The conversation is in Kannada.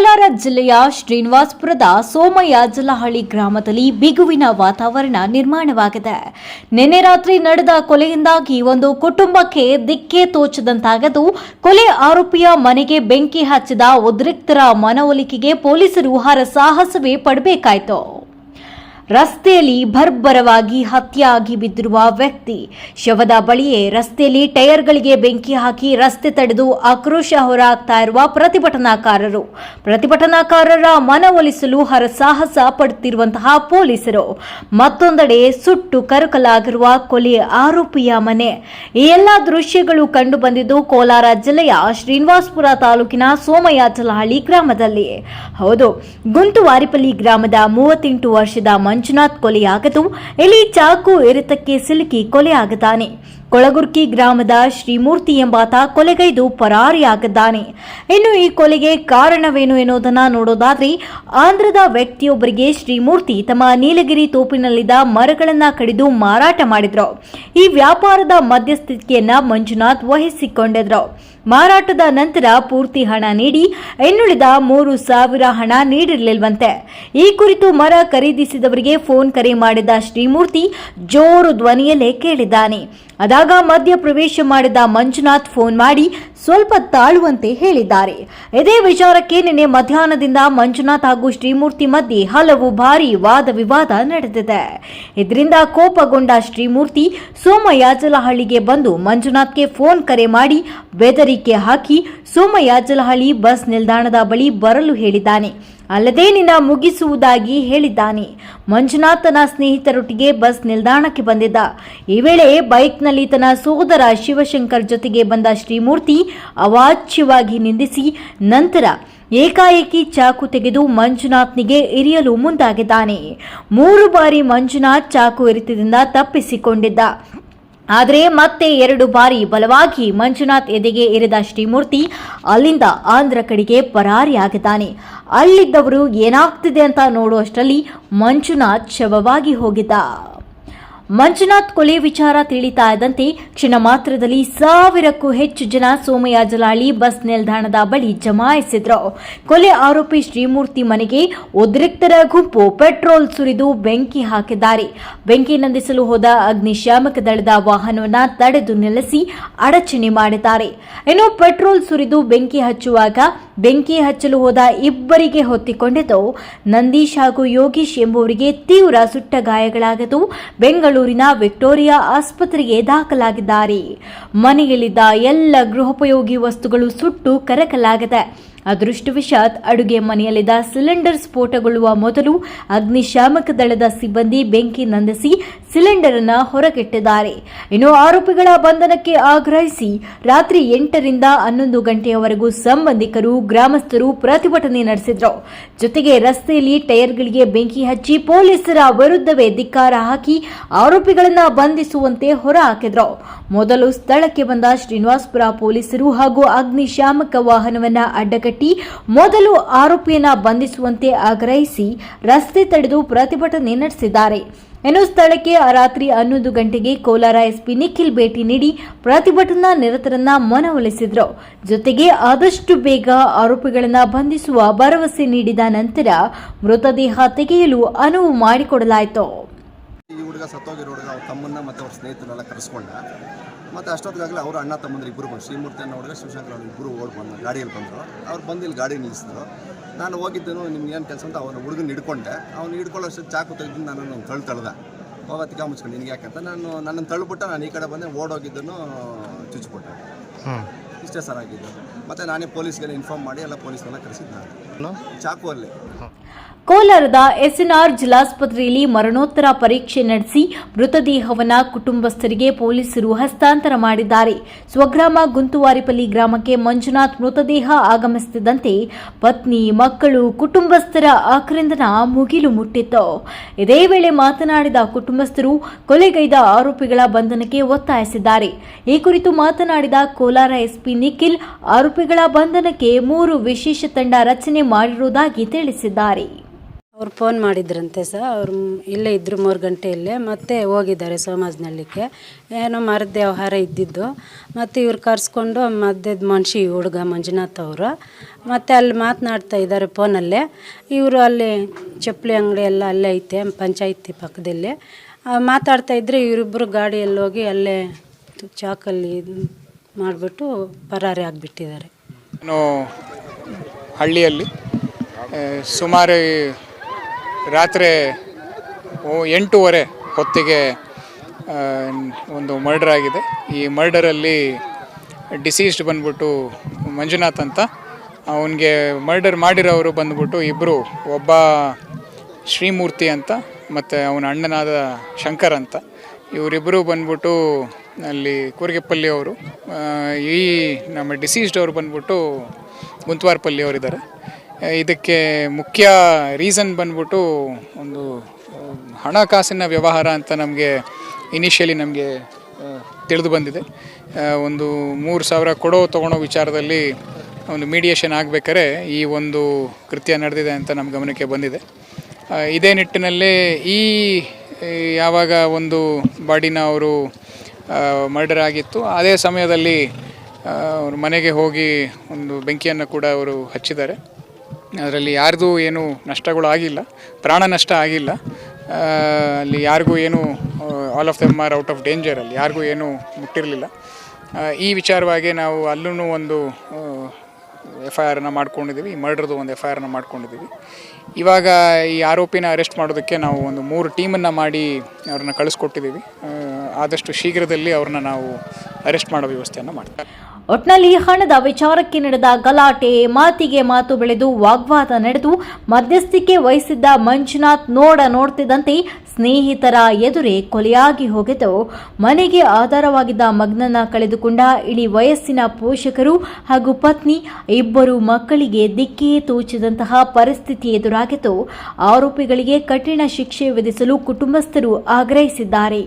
ಕೋಲಾರ ಜಿಲ್ಲೆಯ ಶ್ರೀನಿವಾಸಪುರದ ಸೋಮಯಾಜಲಹಳ್ಳಿ ಗ್ರಾಮದಲ್ಲಿ ಬಿಗುವಿನ ವಾತಾವರಣ ನಿರ್ಮಾಣವಾಗಿದೆ. ನಿನ್ನೆ ರಾತ್ರಿ ನಡೆದ ಕೊಲೆಯಿಂದಾಗಿ ಒಂದು ಕುಟುಂಬಕ್ಕೆ ದಿಕ್ಕೇ ತೋಚದಂತಾಗದು. ಕೊಲೆ ಆರೋಪಿಯ ಮನೆಗೆ ಬೆಂಕಿ ಹಚ್ಚಿದ ಉದ್ರಿಕ್ತರ ಮನವೊಲಿಕೆಗೆ ಪೊಲೀಸರು ಹರಸಾಹಸವೇ ಪಡಬೇಕಾಯಿತು. ರಸ್ತೆಯಲ್ಲಿ ಭರ್ಬರವಾಗಿ ಹತ್ಯೆಯಾಗಿ ಬಿದ್ದಿರುವ ವ್ಯಕ್ತಿ. ಶವದ ಬಳಿಯೇ ರಸ್ತೆಯಲ್ಲಿ ಟೈರ್ಗಳಿಗೆ ಬೆಂಕಿ ಹಾಕಿ ರಸ್ತೆ ತಡೆದು ಆಕ್ರೋಶ ಹೊರಹಾಕ್ತಾ ಇರುವ ಪ್ರತಿಭಟನಾಕಾರರು. ಪ್ರತಿಭಟನಾಕಾರರ ಮನವೊಲಿಸಲು ಹರಸಾಹಸ ಪಡುತ್ತಿರುವಂತಹ ಪೊಲೀಸರು. ಮತ್ತೊಂದೆಡೆ ಸುಟ್ಟು ಕರಕಲಾಗಿರುವ ಕೊಲೆ ಆರೋಪಿಯ ಮನೆ. ಈ ಎಲ್ಲ ದೃಶ್ಯಗಳು ಕಂಡು ಬಂದಿದ್ದು ಕೋಲಾರ ಜಿಲ್ಲೆಯ ಶ್ರೀನಿವಾಸಪುರ ತಾಲೂಕಿನ ಸೋಮಯಾಚಲಹಳ್ಳಿ ಗ್ರಾಮದಲ್ಲಿ. ಹೌದು ಗುಂಟುವಾರಿಪಲ್ಲಿ ಗ್ರಾಮದ ಮೂವತ್ತೆಂಟು ವರ್ಷದ ಮಂಜುನಾಥ್ ಕೊಲೆಯಾಗದು. ಇಲ್ಲಿ ಚಾಕು ಇರಿತಕ್ಕೆ ಸಿಲುಕಿ ಕೊಲೆಯಾಗತಾನೆ ಕೊಳಗುರ್ಕಿ ಗ್ರಾಮದ ಶ್ರೀಮೂರ್ತಿ ಎಂಬಾತ ಕೊಲೆಗೈದು ಪರಾರಿಯಾಗಿದ್ದಾನೆ. ಇನ್ನು ಈ ಕೊಲೆಗೆ ಕಾರಣವೇನು ಎನ್ನುವುದನ್ನ ನೋಡೋದಾದ್ರೆ, ಆಂಧ್ರದ ವ್ಯಕ್ತಿಯೊಬ್ಬರಿಗೆ ಶ್ರೀಮೂರ್ತಿ ತಮ್ಮ ನೀಲಗಿರಿ ತೋಪಿನಲ್ಲಿದ್ದ ಮರಗಳನ್ನ ಕಡಿದು ಮಾರಾಟ ಮಾಡಿದ್ರು. ಈ ವ್ಯಾಪಾರದ ಮಧ್ಯಸ್ಥಿಕೆಯನ್ನ ಮಂಜುನಾಥ್ ವಹಿಸಿಕೊಂಡಿದ್ರು. ಮಾರಾಟದ ನಂತರ ಪೂರ್ತಿ ಹಣ ನೀಡಿ, ಇನ್ನುಳಿದ ಮೂರು ಸಾವಿರ ಹಣ ನೀಡಿರಲಿಲ್ವಂತೆ. ಈ ಕುರಿತು ಮರ ಖರೀದಿಸಿದವರಿಗೆ ಫೋನ್ ಕರೆ ಮಾಡಿದ ಶ್ರೀಮೂರ್ತಿ ಜೋರು ಧ್ವನಿಯಲ್ಲೇ ಕೇಳಿದ್ದಾನೆ. ಅದಾಗ ಮಧ್ಯ ಪ್ರವೇಶ ಮಾಡಿದ ಮಂಜುನಾಥ್ ಫೋನ್ ಮಾಡಿ ಸ್ವಲ್ಪ ತಾಳುವಂತೆ ಹೇಳಿದ್ದಾರೆ. ಇದೇ ವಿಚಾರಕ್ಕೆ ನಿನ್ನೆ ಮಧ್ಯಾಹ್ನದಿಂದ ಮಂಜುನಾಥ್ ಹಾಗೂ ಶ್ರೀಮೂರ್ತಿ ಮಧ್ಯೆ ಹಲವು ಬಾರಿ ವಾದ ವಿವಾದ ನಡೆದಿದೆ. ಇದರಿಂದ ಕೋಪಗೊಂಡ ಶ್ರೀಮೂರ್ತಿ ಸೋಮಯಾಜಲಹಳ್ಳಿಗೆ ಬಂದು ಮಂಜುನಾಥ್ಗೆ ಫೋನ್ ಕರೆ ಮಾಡಿ ಬೆದರಿಕೆ ಹಾಕಿ ಸೋಮಯಾಜಲಹಳ್ಳಿ ಬಸ್ ನಿಲ್ದಾಣದ ಬಳಿ ಬರಲು ಹೇಳಿದ್ದಾನೆ. ಅಲ್ಲದೆ ನಿನ್ನ ಮುಗಿಸುವುದಾಗಿ ಹೇಳಿದ್ದಾನೆ. ಮಂಜುನಾಥನ ಸ್ನೇಹಿತರೊಟ್ಟಿಗೆ ಬಸ್ ನಿಲ್ದಾಣಕ್ಕೆ ಬಂದಿದ್ದ. ಈ ವೇಳೆ ಬೈಕ್ನಲ್ಲಿ ತನ್ನ ಸೋದರ ಶಿವಶಂಕರ್ ಜೊತೆಗೆ ಬಂದ ಶ್ರೀಮೂರ್ತಿ ಅವಾಚ್ಯವಾಗಿ ನಿಂದಿಸಿ ನಂತರ ಏಕಾಏಕಿ ಚಾಕು ತೆಗೆದು ಮಂಜುನಾಥ್ನಿಗೆ ಇರಿಯಲು ಮುಂದಾಗಿದ್ದಾನೆ. ಮೂರು ಬಾರಿ ಮಂಜುನಾಥ್ ಚಾಕು ಇರಿತದಿಂದ ತಪ್ಪಿಸಿಕೊಂಡಿದ್ದ. ಆದರೆ ಮತ್ತೆ ಎರಡು ಬಾರಿ ಬಲವಾಗಿ ಮಂಜುನಾಥ್ ಎದೆಗೆ ಇರಿದ ಶ್ರೀಮೂರ್ತಿ ಅಲ್ಲಿಂದ ಆಂಧ್ರ ಕಡೆಗೆ ಪರಾರಿಯಾಗಿದ್ದಾನೆ. ಅಲ್ಲಿದ್ದವರು ಏನಾಗ್ತಿದೆ ಅಂತ ನೋಡುವಷ್ಟರಲ್ಲಿ ಮಂಜುನಾಥ್ ಶವವಾಗಿ ಹೋಗಿದ್ದ. ಮಂಜುನಾಥ್ ಕೊಲೆ ವಿಚಾರ ತಿಳಿತಾ ಇದ್ದಂತೆ ಕ್ಷಣ ಮಾತ್ರದಲ್ಲಿ ಸಾವಿರಕ್ಕೂ ಹೆಚ್ಚು ಜನ ಸೋಮಯಾಜಲಹಳ್ಳಿ ಬಸ್ ನಿಲ್ದಾಣದ ಬಳಿ ಜಮಾಯಿಸಿದ್ರು. ಕೊಲೆ ಆರೋಪಿ ಶ್ರೀಮೂರ್ತಿ ಮನೆಗೆ ಉದ್ರಿಕ್ತರ ಗುಂಪು ಪೆಟ್ರೋಲ್ ಸುರಿದು ಬೆಂಕಿ ಹಾಕಿದ್ದಾರೆ. ಬೆಂಕಿ ನಂದಿಸಲು ಹೋದ ಅಗ್ನಿಶಾಮಕ ದಳದ ವಾಹನವನ್ನು ತಡೆದು ನಿಲ್ಲಿಸಿ ಅಡಚಣೆ ಮಾಡಿದ್ದಾರೆ. ಇನ್ನು ಪೆಟ್ರೋಲ್ ಸುರಿದು ಬೆಂಕಿ ಹಚ್ಚುವಾಗ ಬೆಂಕಿ ಹಚ್ಚಲು ಹೋದ ಇಬ್ಬರಿಗೆ ಹೊತ್ತಿಕೊಂಡಿದ್ದು, ನಂದೀಶ್ ಹಾಗೂ ಯೋಗೀಶ್ ಎಂಬುವರಿಗೆ ತೀವ್ರ ಸುಟ್ಟ ಗಾಯಗಳಾಗಿದ್ದು ಬೆಂಗಳೂರಿನ ವಿಕ್ಟೋರಿಯಾ ಆಸ್ಪತ್ರೆಗೆ ದಾಖಲಾಗಿದ್ದಾರೆ. ಮನೆಯಲ್ಲಿದ್ದ ಎಲ್ಲ ಗೃಹೋಪಯೋಗಿ ವಸ್ತುಗಳು ಸುಟ್ಟು ಕರಕಲಾಗಿದೆ. ಅದೃಷ್ಟವಶಾತ್ ಅಡುಗೆ ಮನೆಯಲ್ಲಿದ್ದ ಸಿಲಿಂಡರ್ ಸ್ಫೋಟಗೊಳ್ಳುವ ಮೊದಲು ಅಗ್ನಿಶಾಮಕ ದಳದ ಸಿಬ್ಬಂದಿ ಬೆಂಕಿ ನಂದಿಸಿ ಸಿಲಿಂಡರ್ ಅನ್ನು ಹೊರಗೆಟ್ಟಿದ್ದಾರೆ. ಇನ್ನು ಆರೋಪಿಗಳ ಬಂಧನಕ್ಕೆ ಆಗ್ರಹಿಸಿ ರಾತ್ರಿ ಎಂಟರಿಂದ ಹನ್ನೊಂದು ಗಂಟೆಯವರೆಗೂ ಸಂಬಂಧಿಕರು, ಗ್ರಾಮಸ್ಥರು ಪ್ರತಿಭಟನೆ ನಡೆಸಿದ್ರು. ಜೊತೆಗೆ ರಸ್ತೆಯಲ್ಲಿ ಟೈರ್ಗಳಿಗೆ ಬೆಂಕಿ ಹಚ್ಚಿ ಪೊಲೀಸರ ವಿರುದ್ಧವೇ ಧಿಕ್ಕಾರ ಹಾಕಿ ಆರೋಪಿಗಳನ್ನು ಬಂಧಿಸುವಂತೆ ಹೊರಹಾಕಿದ್ರು ಮೊದಲು ಸ್ಥಳಕ್ಕೆ ಬಂದ ಶ್ರೀನಿವಾಸ್ಪುರ ಪೊಲೀಸರು ಹಾಗೂ ಅಗ್ನಿಶಾಮಕ ವಾಹನವನ್ನ ಅಡ್ಡಗಟ್ಟಿ ಮೊದಲು ಆರೋಪಿಯನ್ನ ಬಂಧಿಸುವಂತೆ ಆಗ್ರಹಿಸಿ ರಸ್ತೆ ತಡೆದು ಪ್ರತಿಭಟನೆ ನಡೆಸಿದ್ದಾರೆ. ಇನ್ನು ಸ್ಥಳಕ್ಕೆ ರಾತ್ರಿ ಹನ್ನೊಂದು ಗಂಟೆಗೆ ಕೋಲಾರ ಎಸ್ಪಿ ನಿಖಿಲ್ ಭೇಟಿ ನೀಡಿ ಪ್ರತಿಭಟನಾ ನಿರತರನ್ನ ಮನವೊಲಿಸಿದ್ರು. ಜೊತೆಗೆ ಆದಷ್ಟು ಬೇಗ ಆರೋಪಿಗಳನ್ನ ಬಂಧಿಸುವ ಭರವಸೆ ನೀಡಿದ ನಂತರ ಮೃತದೇಹ ತೆಗೆಯಲು ಅನುವು ಮಾಡಿಕೊಡಲಾಯಿತು. ಮತ್ತು ಅಷ್ಟೊತ್ತಿಗಾಗಲೇ ಅವರು ಅಣ್ಣ ತಮ್ಮಂದ್ರೆ ಇಬ್ಬರು ಬಂದು ಶ್ರೀಮೂರ್ತಿ ಅನ್ನೋ ಹುಡುಗ ಶಿವಶಂಕರ್ ಅವ್ರು ಇಬ್ಬರು ಓಡ್ ಬಂದರು ಗಾಡಿಯಲ್ಲಿ ಬಂದರು. ಅವ್ರು ಬಂದು ಇಲ್ಲಿ ಗಾಡಿ ನಿಲ್ಲಿಸಿದ್ರು. ನಾನು ಹೋಗಿದ್ದೇನು, ನಿಮ್ಗೆ ಏನು ಕೆಲಸ ಅಂತ ಅವನ ಹುಡುಗನ ಹಿಡ್ಕೊಂಡೆ. ಅವ್ನು ಹಿಡ್ಕೊಳ್ಳೋಷ್ಟು ಚಾಕು ತೆಗೆದು ನನ್ನನ್ನು ತಳ್ಳು ತಳ್ದ. ಹೋಗತ್ತಿಗೆ ಮುಚ್ಕೊಂಡು ಯಾಕೆ ಯಾಕಂತ ನಾನು ನನ್ನನ್ನು ತಳ್ಳಿಬಿಟ್ಟು ನಾನು ಈ ಕಡೆ ಬಂದೆ ಓಡೋಗಿದ್ದನ್ನು ಚುಚ್ಚಿಬಿಟ್ಟೆ. ಇಷ್ಟೇ ಸರ್ ಆಗಿದ್ದು ಮತ್ತು ನಾನೇ ಪೊಲೀಸ್ಗೆಲ್ಲ ಇನ್ಫಾರ್ಮ್ ಮಾಡಿ ಎಲ್ಲ ಪೊಲೀಸ್ನೆಲ್ಲ ಕರೆಸಿದ್ದು ನಾನು. ಚಾಕು ಅಲ್ಲಿ ಕೋಲಾರದ ಎಸ್ಎನ್ಆರ್ ಜಿಲ್ಲಾಸ್ಪತ್ರೆಯಲ್ಲಿ ಮರಣೋತ್ತರ ಪರೀಕ್ಷೆ ನಡೆಸಿ ಮೃತದೇಹವನ್ನು ಕುಟುಂಬಸ್ಥರಿಗೆ ಪೊಲೀಸರು ಹಸ್ತಾಂತರ ಮಾಡಿದ್ದಾರೆ. ಸ್ವಗ್ರಾಮ ಗುಂತುವಾರಿಪಲ್ಲಿ ಗ್ರಾಮಕ್ಕೆ ಮಂಜುನಾಥ್ ಮೃತದೇಹ ಆಗಮಿಸುತ್ತಿದ್ದಂತೆ ಪತ್ನಿ ಮಕ್ಕಳು ಕುಟುಂಬಸ್ಥರ ಆಕ್ರಂದನ ಮುಗಿಲು ಮುಟ್ಟಿತ್ತು. ಇದೇ ವೇಳೆ ಮಾತನಾಡಿದ ಕುಟುಂಬಸ್ಥರು ಕೊಲೆಗೈದ ಆರೋಪಿಗಳ ಬಂಧನಕ್ಕೆ ಒತ್ತಾಯಿಸಿದ್ದಾರೆ. ಈ ಕುರಿತು ಮಾತನಾಡಿದ ಕೋಲಾರ ಎಸ್ಪಿ ನಿಖಿಲ್ ಆರೋಪಿಗಳ ಬಂಧನಕ್ಕೆ ಮೂರು ವಿಶೇಷ ತಂಡ ರಚನೆ ಮಾಡಿರುವುದಾಗಿ ತಿಳಿಸಿದ್ದಾರೆ. ಅವ್ರು ಫೋನ್ ಮಾಡಿದ್ರಂತೆ ಸರ್. ಅವ್ರು ಇಲ್ಲೇ ಇದ್ದರು ಮೂರು ಗಂಟೆಯಲ್ಲೇ ಮತ್ತೆ ಹೋಗಿದ್ದಾರೆ ಸೋಮಾಜ್ನಳ್ಳಿಗೆ ಏನೋ ಮರದ ವ್ಯವಹಾರ ಇದ್ದಿದ್ದು. ಮತ್ತು ಇವ್ರು ಕರೆಸ್ಕೊಂಡು ಮಧ್ಯದ ಮನುಷ್ಯ ಹುಡುಗ ಮಂಜುನಾಥ್ ಅವರು. ಮತ್ತು ಅಲ್ಲಿ ಮಾತನಾಡ್ತಾ ಇದ್ದಾರೆ ಫೋನಲ್ಲೇ. ಇವರು ಅಲ್ಲಿ ಚಪ್ಪಲಿ ಅಂಗಡಿ ಎಲ್ಲ ಅಲ್ಲೇ ಐತೆ, ಪಂಚಾಯತಿ ಪಕ್ಕದಲ್ಲಿ. ಮಾತಾಡ್ತಾ ಇದ್ದರೆ ಇವರಿಬ್ಬರು ಗಾಡಿಯಲ್ಲಿ ಹೋಗಿ ಅಲ್ಲೇ ಚಾಕಲ್ಲಿ ಮಾಡಿಬಿಟ್ಟು ಪರಾರಿ ಆಗಿಬಿಟ್ಟಿದ್ದಾರೆ. ನಾನು ಹಳ್ಳಿಯಲ್ಲಿ ಸುಮಾರು ರಾತ್ರಿ ಎಂಟೂವರೆ ಹೊತ್ತಿಗೆ ಒಂದು ಮರ್ಡರ್ ಆಗಿದೆ. ಈ ಮರ್ಡರಲ್ಲಿ ಡಿಸೀಸ್ಡ್ ಬಂದ್ಬಿಟ್ಟು ಮಂಜುನಾಥ್ ಅಂತ, ಅವನಿಗೆ ಮರ್ಡರ್ ಮಾಡಿರೋರು ಬಂದ್ಬಿಟ್ಟು ಇಬ್ಬರು ಒಬ್ಬ ಶ್ರೀಮೂರ್ತಿ ಅಂತ, ಮತ್ತು ಅವನ ಅಣ್ಣನಾದ ಶಂಕರ್ ಅಂತ ಇವರಿಬ್ಬರು ಬಂದ್ಬಿಟ್ಟು ಅಲ್ಲಿ ಕೂರ್ಗೆಪಲ್ಲಿ ಅವರು ಈ ನಮ್ಮ ಡಿಸೀಸ್ಡ್ ಅವರು ಬಂದ್ಬಿಟ್ಟು ಗುಂತ್ವಾರ್ಪಲ್ಲಿ ಅವರಿದ್ದಾರೆ. ಇದಕ್ಕೆ ಮುಖ್ಯ ರೀಸನ್ ಬಂದ್ಬಿಟ್ಟು ಒಂದು ಹಣಕಾಸಿನ ವ್ಯವಹಾರ ಅಂತ ನಮಗೆ ಇನಿಷಿಯಲಿ ನಮಗೆ ತಿಳಿದು ಬಂದಿದೆ. ಒಂದು ಮೂರು ಸಾವಿರ ಕೊಡೋ ತೊಗೊಳೋ ವಿಚಾರದಲ್ಲಿ ಒಂದು ಮೀಡಿಯೇಷನ್ ಆಗಬೇಕಾದ್ರೆ ಈ ಒಂದು ಕೃತ್ಯ ನಡೆದಿದೆ ಅಂತ ನಮ್ಮ ಗಮನಕ್ಕೆ ಬಂದಿದೆ. ಇದೇ ನಿಟ್ಟಿನಲ್ಲಿ ಈ ಯಾವಾಗ ಒಂದು ಬಾಡಿನ ಅವರು ಮರ್ಡರ್ ಆಗಿತ್ತು. ಅದೇ ಸಮಯದಲ್ಲಿ ಅವರು ಮನೆಗೆ ಹೋಗಿ ಒಂದು ಬೆಂಕಿಯನ್ನು ಕೂಡ ಅವರು ಹಚ್ಚಿದ್ದಾರೆ. ಅದರಲ್ಲಿ ಯಾರ್ದು ಏನು ನಷ್ಟಗಳು ಆಗಿಲ್ಲ, ಪ್ರಾಣ ನಷ್ಟ ಆಗಿಲ್ಲ. ಅಲ್ಲಿ ಯಾರಿಗೂ ಏನು all of them are out of danger ಅಲ್ಲಿ, ಯಾರಿಗೂ ಏನು ಮುಟ್ಟಿರಲಿಲ್ಲ. ಈ ವಿಚಾರವಾಗಿ ನಾವು ಅಲ್ಲೂ ಒಂದು ಎಫ್ ಐ ಆರನ್ನು ಮಾಡ್ಕೊಂಡಿದ್ದೀವಿ, ಈ ಮರ್ಡ್ರದ್ದು ಒಂದು ಎಫ್ ಐ ಆರನ್ನು ಮಾಡ್ಕೊಂಡಿದ್ದೀವಿ. ಇವಾಗ ಈ ಆರೋಪಿನ ಅರೆಸ್ಟ್ ಮಾಡೋದಕ್ಕೆ ನಾವು ಒಂದು ಮೂರು ಟೀಮನ್ನು ಮಾಡಿ ಅವ್ರನ್ನ ಕಳಿಸ್ಕೊಟ್ಟಿದ್ದೀವಿ. ಆದಷ್ಟು ಶೀಘ್ರದಲ್ಲಿ ಅವ್ರನ್ನ ನಾವು ಅರೆಸ್ಟ್ ಮಾಡೋ ವ್ಯವಸ್ಥೆಯನ್ನು ಮಾಡ್ತಾರೆ ಒಟ್ನಲ್ಲಿ ಹಣದ ವಿಚಾರಕ್ಕೆ ನಡೆದ ಗಲಾಟೆ, ಮಾತಿಗೆ ಮಾತು ಬೆಳೆದು ವಾಗ್ವಾದ ನಡೆದು ಮಧ್ಯಸ್ಥಿಕೆ ವಹಿಸಿದ್ದ ಮಂಜುನಾಥ್ ನೋಡ ನೋಡ್ತಿದ್ದಂತೆ ಸ್ನೇಹಿತರ ಎದುರೇ ಕೊಲೆಯಾಗಿ ಹೋಗಿದ್ದು, ಮನೆಗೆ ಆಧಾರವಾಗಿದ್ದ ಮಗ್ನನ್ನ ಕಳೆದುಕೊಂಡ ಇಳಿ ವಯಸ್ಸಿನ ಪೋಷಕರು ಹಾಗೂ ಪತ್ನಿ, ಇಬ್ಬರು ಮಕ್ಕಳಿಗೆ ದಿಕ್ಕೇ ತೋಚಿದಂತಹ ಪರಿಸ್ಥಿತಿ ಎದುರಾಗಿದ್ದು, ಆರೋಪಿಗಳಿಗೆ ಕಠಿಣ ಶಿಕ್ಷೆ ವಿಧಿಸಲು ಕುಟುಂಬಸ್ಥರು ಆಗ್ರಹಿಸಿದ್ದಾರೆ.